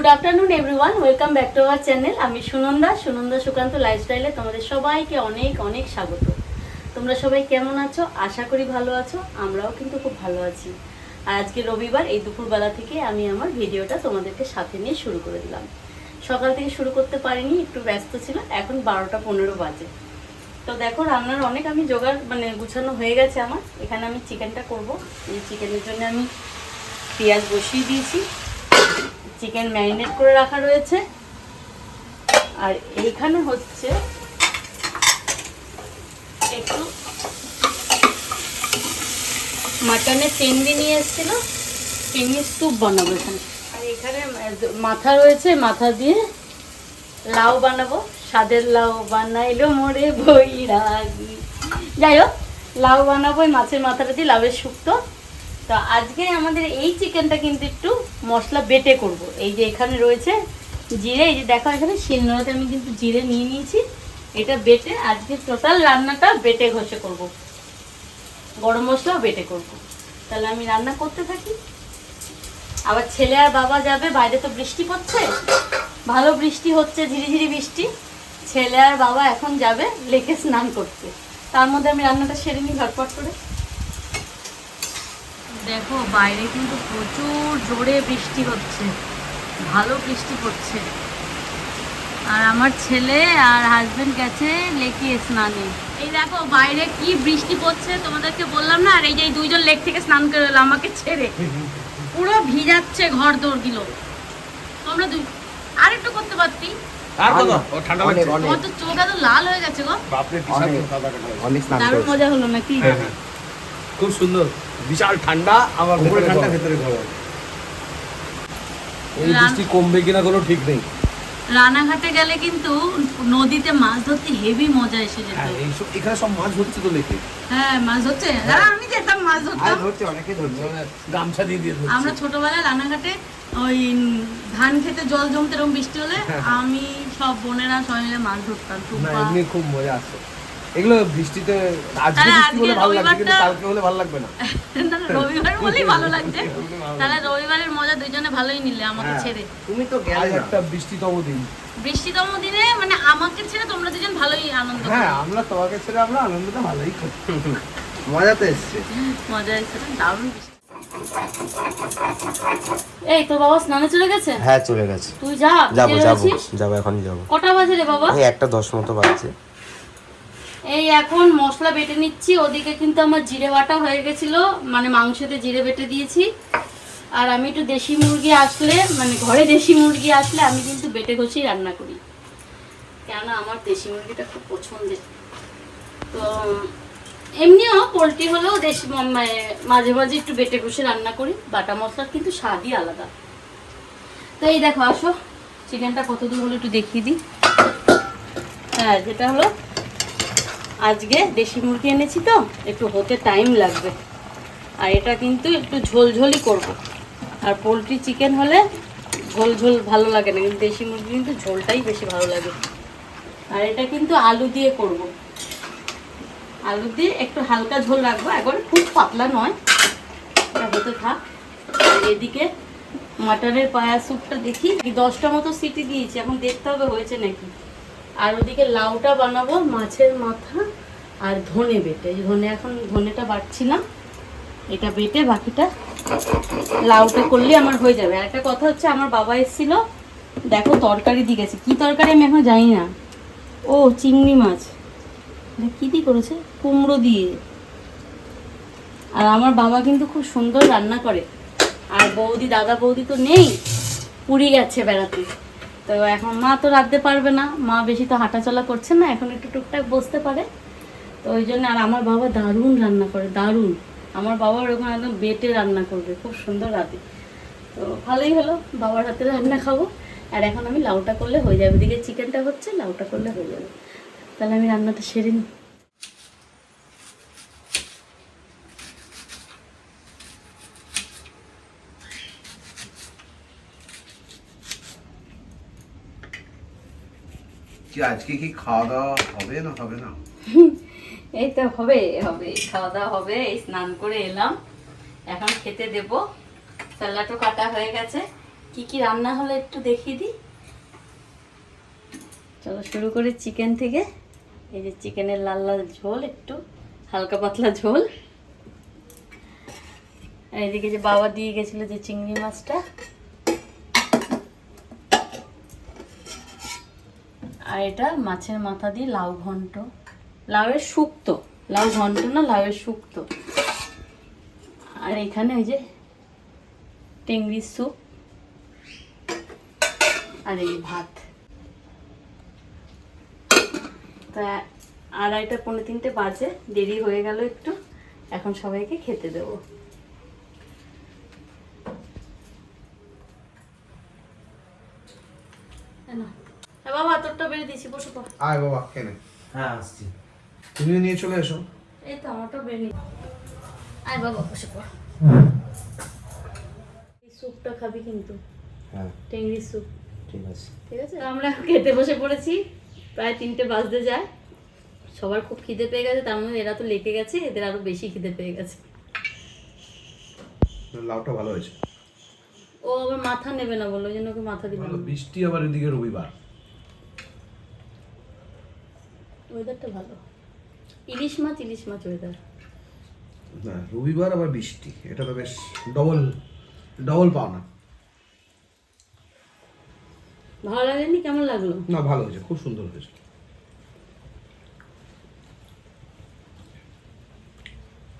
Good afternoon everyone welcome back to our channel আমি সুনন্দা। সুনন্দা সুকান্ত লাইফস্টাইলে তোমাদের সবাইকে অনেক অনেক স্বাগত। তোমরা সবাই কেমন আছো? আশা করি ভালো আছো। আমরাও কিন্তু খুব ভালো আছি। আর আজকে রবিবার, এই দুপুরবেলা থেকে আমি আমার ভিডিওটা তোমাদেরকে সাথে নিয়ে শুরু করে দিলাম। সকাল থেকে শুরু করতে পারিনি, একটু ব্যস্ত ছিল। এখন বারোটা পনেরো বাজে। তো দেখো, রান্নার অনেক আমি জোগাড় মানে গুছানো হয়ে গেছে আমার। এখানে আমি চিকেনটা করব। এই চিকেনের জন্য আমি পেঁয়াজ বসিয়ে দিয়েছি। চিকেন ম্যারিনেট করে রাখা রয়েছে। আর এইখানে হচ্ছে একটু মাটনের চিংড়ি নিয়ে এসেছিল। চিংড়ি স্যুপ বানাবো এখানে। আর এখানে মাথা রয়েছে, মাথা দিয়ে লাউ বানাবো। স্বাদের লাউ বানাইলো মোরে বইরাগি যাই হোক, লাউ বানাবো মাছের মাথাটা দিয়ে লাউয়ের শুক্তো তো আজকে আমাদের এই চিকেনটা কিন্তু একটু মশলা বেটে করব। এই যে এখানে রয়েছে জিরে, এই যে দেখো এখানে শিলনোড়াতে আমি কিন্তু জিরে নিয়ে নিয়েছি। এটা বেটে আজকে টোটাল রান্নাটা বেটে ঘষে করব। গরম মশলাও বেটে করব। তাহলে আমি রান্না করতে থাকি। আবার ছেলে আর বাবা যাবে, বাইরে তো বৃষ্টি পড়ছে। ভালো বৃষ্টি হচ্ছে ঝিরিঝিরি বৃষ্টি। ছেলে আর বাবা এখন যাবে লেকে স্নান করতে। তার মধ্যে আমি রান্নাটা সেরে নিই ঝটপট করে। দেখো বাইরে কিন্তু প্রচুর জোরে বৃষ্টি হচ্ছে। ভালো বৃষ্টি পড়ছে। আর আমার ছেলে আর হাজবেন্ড গেছে লেকে স্নানে। এই দেখো বাইরে কি বৃষ্টি পড়ছে তোমাদেরকে বললাম না? আর এই যে দুইজন লেক থেকে স্নান করে এলো আমাকে ছেড়ে। পুরো ভিজাচ্ছে ঘর দৌড় তোমরা দুই আর একটু করতে পারতি? আর কত? ও ঠান্ডা লাগছে। আমার তো চোখ এত লাল হয়ে গেছে গো। বাপরে অনেক। সাদা কাটা অনেক স্নান দারুণ মজা হলো নাকি? হ্যাঁ, হ্যাঁ। খুব সুন্দর। বিশাল ঠান্ডা আবার উপরে ঠান্ডা ভেতরে গরম। এই বৃষ্টি কমবে কিনা কোনো ঠিক নেই। রানাঘাটে গেলে কিন্তু নদীতে মাছ ধরতে হেভি মজা এসে যেত। হ্যাঁ এখানে সব মাছ হচ্ছে তো লেকে হ্যাঁ মাছ ধরছে। আমি যেতাম মাছ ধরতাম। ধরছে অনেকে ধরছে। গামছা দিয়ে দিয়ে আমরা ছোটবেলায় রানাঘাটে ওই ধান খেতে জল জমতে এরকম বৃষ্টি হলে আমি সব বোনেরা সবাই মিলে মাছ ধরতাম এমনি খুব মজা আসে। এগুলো বৃষ্টিতে আজকে বৃষ্টি হলে ভালো লাগছে কিন্তু কালকে হলে ভালো লাগবে না। রবিবার বলেই ভালো লাগছে। তাহলে রবিবারের মজা দুজনে ভালোই নিলে আমাকে হ্যাঁ। ছেড়ে। তুমি তো গেলে। একটা বৃষ্টিতম দিন। বৃষ্টিতম দিনে মানে আমাকে ছেড়ে তোমরা দুজন ভালোই আনন্দ হ্যাঁ আমরা তোমাকে ছেড়ে আমরা আনন্দটা ভালোই করছি মজা তো এসছে। মজা এসেছে দারুণ বৃষ্টি। এই তো বাবা স্নানে চলে গেছে? হ্যাঁ চলে গেছে। তুই যা যাব যাব যাব এখনই যাব। কটা বাজে রে বাবা? এই একটা দশ মতো বাজছে। এই এখন মশলা বেটে নিচ্ছি, ওদিকে কিন্তু আমার জিরে বাটা হয়ে গেছিল মানে মাংসতে জিরে বেটে দিয়েছি। আর আমি একটু দেশি মুরগি আসলে মানে ঘরে দেশি মুরগি আসলে আমি কিন্তু বেটে ঘষেই রান্না করি। কেন আমার দেশি মুরগিটা খুব পছন্দের। তো, এমনিও পোলট্রি হলেও দেশি মানে মাঝে মাঝে একটু বেটে ঘষে রান্না করি, বাটা মশলার কিন্তু স্বাদই আলাদা। তো এই দেখো, আসো, চিকেনটা কত দূর হলো একটু দেখিয়ে দিই। হ্যাঁ যেটা হলো আজকে দেশি মুরগি এনেছি তো, একটু হতে টাইম লাগবে। আর এটা কিন্তু একটু ঝোলঝোলই করব। আর পোলট্রি চিকেন হলে ঝোল ঝোল ভালো লাগে না, কিন্তু দেশি মুরগি কিন্তু ঝোলটাই বেশি ভালো লাগে। আর এটা কিন্তু আলু দিয়ে করব। আলু দিয়ে একটু হালকা ঝোল রাখব একবারে খুব পাতলা নয়, এটা হতে থাক। এদিকে মাটনের পায়া স্যুপটা দেখি, দশটা মতো সিটি দিয়েছি, এখন দেখতে হবে হয়েছে নাকি। আর ওদিকে লাউটা বানাবো, মাছের মাথা আর ধনে বেটে। ধনে এখন ধনেটা বাটছিলাম, এটা বেটে বাকিটা লাউটা করলে আমার হয়ে যাবে। আর একটা কথা হচ্ছে, আমার বাবা এসেছিল, দেখো তরকারি দিয়ে গেছে। কী তরকারি আমি এখন জানি না। ও, চিংড়ি মাছ। কী দিয়ে করেছে? কুমড়ো দিয়ে। আর আমার বাবা কিন্তু খুব সুন্দর রান্না করে। আর বৌদি, দাদা বৌদি তো নেই পুরী গেছে বেড়াতে। তো এখন মা তো রাঁধতে পারবে না, মা বেশি তো হাঁটাচলা করছে না, এখন একটু টুকটাক বসতে পারে। তো ওই জন্য আর আমার বাবা দারুণ রান্না করে, দারুণ। আমার বাবা ওরকম একদম বেটে রান্না করবে, খুব সুন্দর রাঁধে। তো ভালোই হলো, বাবার হাতে রান্না খাব। আর এখন আমি লাউটা করলে হয়ে যাবে। এদিকে চিকেনটা হচ্ছে, লাউটা করলে হয়ে যাবে। তাহলে আমি রান্নাটা সেরে নিই আজকে কি খাওয়া দাওয়া হবে না হবে না? এই তো হবে হবে, খাওয়া দাওয়া হবে, এই স্নান করে এলাম। এখন খেতে দেব। স্যালাডও কাটা হয়ে গেছে। কি কি রান্না হলো একটু দেখিয়ে দিই। চলো শুরু করি চিকেন থেকে। এই যে চিকেনের লাল লাল ঝোল, একটু হালকা পাতলা ঝোল। এদিকে যে বাবা দিয়ে গেছিল যে চিংড়ি মাছটা আর এটা মাছের মাথা দিয়ে লাউ ঘন্ট। লাউয়ের শুক্তো। লাউ ঘন্ট না, লাউয়ের শুক্তো। আর এখানে ওই যে টেংরির স্যুপ। আর এই ভাত। তা আড়াইটা পনেরো তিনটে বাজে, দেরি হয়ে গেল একটু। এখন সবাইকে খেতে দেবো এই নাও। এ বাবা তোরটা বেড়ে দিয়েছি বসে পড় আয় বাবা কেনে হ্যাঁ আসছি। তুমিও নিয়ে চলে এসো। এই তো আমারটা বেড়ে নি আয় বাবা বসে পড়। এই স্যুপটা খাবি কিন্তু। হ্যাঁ। টেংরির স্যুপ। ঠিক আছে। ঠিক আছে? আমরা খেতে বসে পড়েছি। প্রায় তিনটে বাজতে যায়। সবার খুব খিদে পেয়ে গেছে তার মধ্যে এরা তো লেগে গেছে এদের আরও বেশি খিদে পেয়ে গেছে। লাউটা ভালো হয়েছে। ও আবার মাথা নেবে না বলল ওই জন্য ওকে মাথা দিবে বৃষ্টি আবার এদিকে রবিবার। ওয়েদারটা ভালো। ইলিশ মাছ ইলিশ মাছ ওয়েদার না রবিবার আবার বৃষ্টি। এটা তো বেশ ডবল ডবল পাওনা। ভালো লাগেনি? কেমন লাগল? না ভালো হয়েছে। খুব সুন্দর হয়েছে।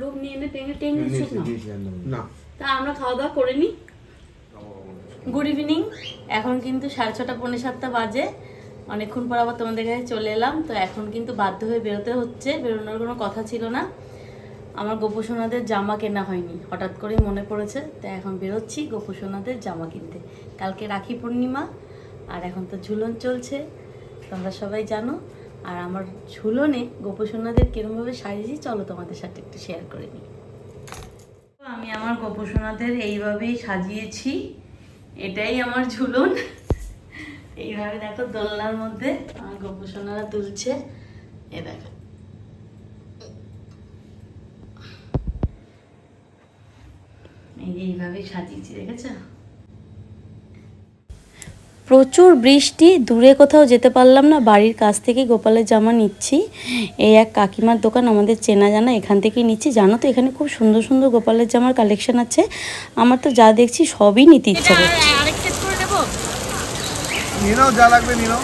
রূপ নিয়ে এনে টেঙে টেঙে স্যুপ না? না। তা আমরা খাওয়া দাওয়া করে নিই গুড ইভিনিং এখন কিন্তু সাড়ে ছটা পৌনে সাতটা বাজে। অনেকক্ষণ পর আবার তোমাদের কাছে চলে এলাম। তো এখন কিন্তু বাধ্য হয়ে বেরোতে হচ্ছে। বেরোনোর কোনো কথা ছিল না। আমার গোপসোনাদের জামা কেনা হয়নি। হঠাৎ করেই মনে পড়েছে, তাই এখন বেরোচ্ছি গোপসোনাদের জামা কিনতে। কালকে রাখি পূর্ণিমা, আর এখন তো ঝুলন চলছে, তোমরা সবাই জানো। আর আমার ঝুলনে গোপসোনাদের কিরমভাবে সাজিয়েছি, চলো তোমাদের সাথে একটু শেয়ার করে নিই। আমি আমার গোপসোনাদের এইভাবেই সাজিয়েছি। এটাই আমার ঝুলন। এইভাবে দেখো দোলনার মধ্যে আমার গোপসোনারা দুলছে এ দেখো। এই যে এইভাবেই সাজিয়েছি দেখেছ? প্রচুর বৃষ্টি দূরে কোথাও যেতে পারলাম না। বাড়ির কাছ থেকে গোপালের জামা নিচ্ছি। এই এক কাকিমার দোকান আমাদের চেনা জানা এখান থেকেই নিচ্ছি। জানো তো এখানে খুব সুন্দর সুন্দর গোপালের জামার কালেকশন আছে। আমার তো যা দেখছি সবই নিতে ইচ্ছা করছে আরেক সেট করে নেব নিয়ে নাও যা লাগবে নিয়ে নাও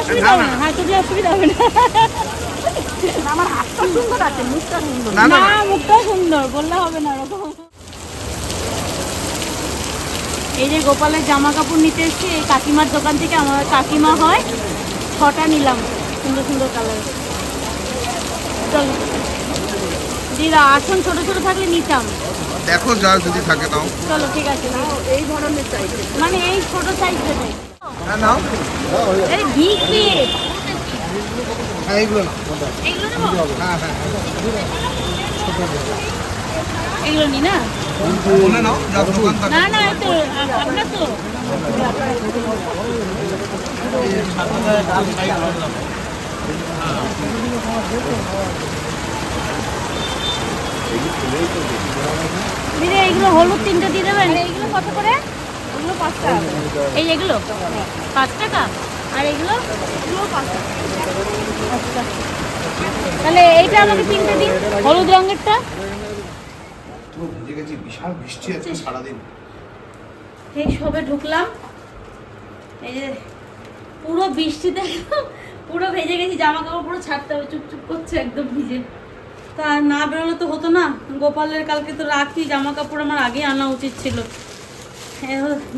অসুবিধা হবে না। অসুবিধা হবে না। আমার হাতটা সুন্দর আছে মুখটা সুন্দর। না, না, না। মুখটা সুন্দর বললে হবে না ওরকম এই যে গোপালের জামা কাপড় নিতে এসেছি এই কাকিমার দোকান থেকে আমার কাকিমা হয় ছটা নিলাম সুন্দর সুন্দর কালার চলো। দিদা আসন ছোট ছোট থাকলে নিতাম। দেখো যা যদি থাকে নাও। চলো ঠিক আছে নাও। এই ধরনের সাইজ মানে এই ছোট সাইজ দেবে হ্যাঁ নাও। এই বিগ হ্যাঁ এইগুলো নাও। এগুলো নেব? হ্যাঁ হ্যাঁ এগুলো নি না? বলে নাও যা দোকান থাকে। না না এই তো আ- আপনার তো। দিদি এইগুলো হলুদ তিনটে দিয়ে দেবেন? এইগুলো কত করে? এগুলো পাঁচ টাকা। এই এগুলো? পাঁচ টাকা? আর এগুলো? এগুলো আচ্ছা। তাহলে এইটা আমাকে তিনটে দিন। হলুদ রঙেরটা? ভিজে গেছি বিশাল বৃষ্টি আজকে সারাদিন। এই সবে ঢুকলাম। এই যে পুরো বৃষ্টিতে পুরো ভেজে গেছি জামা কাপড় পুরো ছাড়তে হবে চুপচুপ করছে একদম ভিজে। তা না বেরোলে তো হতো না। গোপালের কালকে তো রাখি জামা কাপড় আমার আগে আনা উচিত ছিল।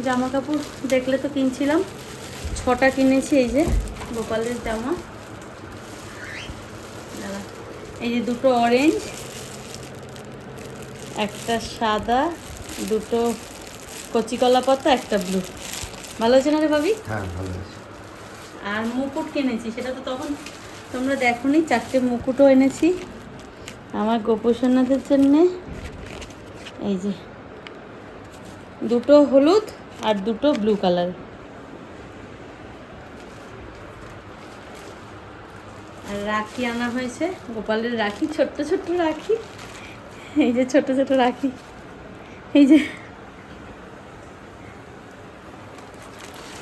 জামা কাপড় দেখলে তো কিনছিলাম। ছটা কিনেছি এই যে গোপালের জামা। এই যে দুটো অরেঞ্জ একটা সাদা দুটো কচি কলা পাতা একটা ব্লু ভালো আছে না রে ভাবি? হ্যাঁ ভালো আছে। আর মুকুট কিনেছি সেটা তো তখন তোমরা দেখোনি চারটে মুকুটও এনেছি। আমার গোপসন্নাথের জন্যে, এই যে, দুটো হলুদ আর দুটো ব্লু কালার আর রাখি আনা হয়েছে, গোপালের রাখি, ছোট্ট ছোট্ট রাখি। এই যে ছোট ছোট রাখি। এই যে,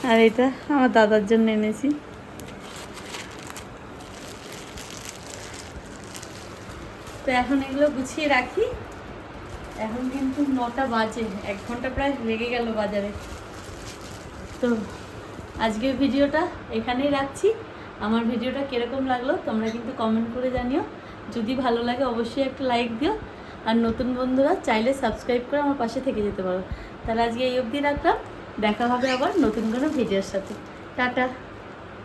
আর এটা আমার দাদার জন্য এনেছি। তো এখন এগুলো গুছিয়ে রাখি। এখন কিন্তু নটা বাজে, এক ঘণ্টা প্রায় লেগে গেল বাজারে। তো আজকের ভিডিওটা এখানেই রাখছি। আমার ভিডিওটা কীরকম লাগল তোমরা কিন্তু কমেন্ট করে জানিও। যদি ভালো লাগে অবশ্যই একটা লাইক দিও। আর নতুন বন্ধুরা চাইলে সাবস্ক্রাইব করে আমার পাশে থেকে যেতে পারো। তাহলে আজকে এই অবধি রাখলাম। দেখা হবে আবার নতুন কোনো ভিডিওর সাথে। টাটা।